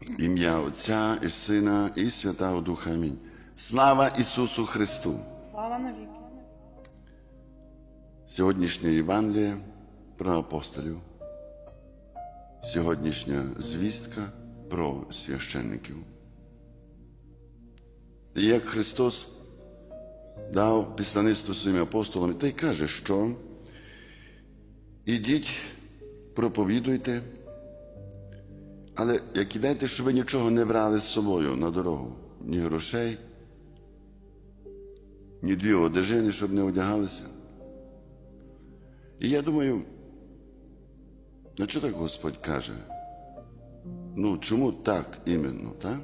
Ім'я Отця і Сина і Святого Духа. Амінь. Слава Ісусу Христу! Слава навіки. Сьогоднішнє Євангеліє про апостолів. Сьогоднішня звістка про священників. І як Христос дав післаництво своїм апостолам, та й каже, що ідіть, проповідуйте, але як ідете, щоб ви нічого не брали з собою на дорогу, ні грошей, ні дві одежини, щоб не одягалися. І я думаю, на що так Господь каже? Ну, чому так іменно, так?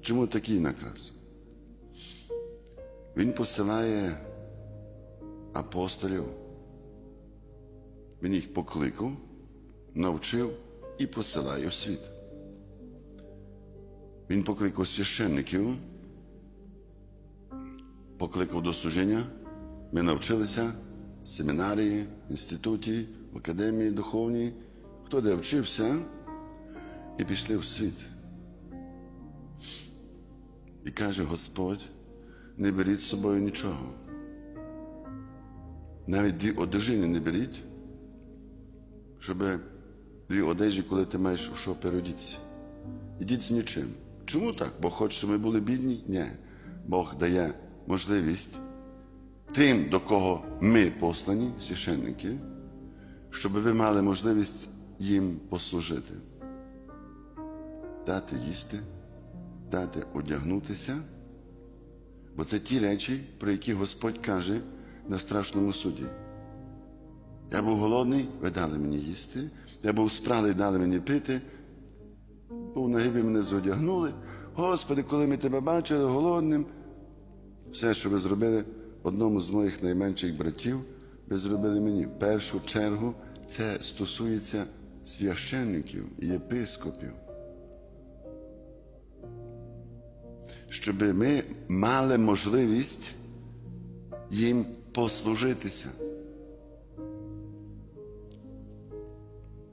Чому такий наказ? Він посилає апостолів, він їх покликав, навчив і посилає в світ. Він покликав священників, покликав до служіння. Ми навчилися в семінарії, в інституті, в академії духовній, хто де вчився, і пішли в світ. І каже Господь, не беріть з собою нічого. Навіть дві одежини не беріть, щоб дві одежі, коли ти маєш у що переодітися. Ідіть з нічим. Чому так? Бо хоче, щоб ми були бідні? Ні. Бог дає можливість тим, до кого ми послані, священники, щоб ви мали можливість їм послужити, дати їсти, дати одягнутися. Бо це ті речі, про які Господь каже на страшному суді. Я був голодний, ви дали мені їсти, я був спралий, дали мені пити, був нагий, ви мене зодягнули. Господи, коли ми тебе бачили голодним, все, що ви зробили одному з моїх найменших братів, ви зробили мені. Першу чергу це стосується священників і єпископів. Щоб ми мали можливість їм послужитися.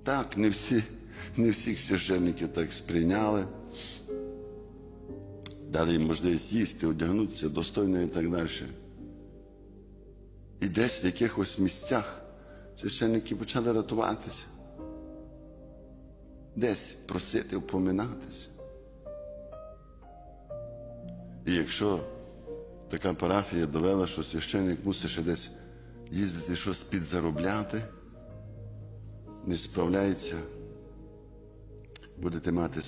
Так, не всі, не всіх священників так сприйняли дали їм можливість їсти, одягнутися достойно і так далі. І десь в якихось місцях священники почали рятуватися, десь просити, впоминатися. І якщо така парафія довела, що священник мусить ще десь їздити щось підзаробляти, не справляється, будете мати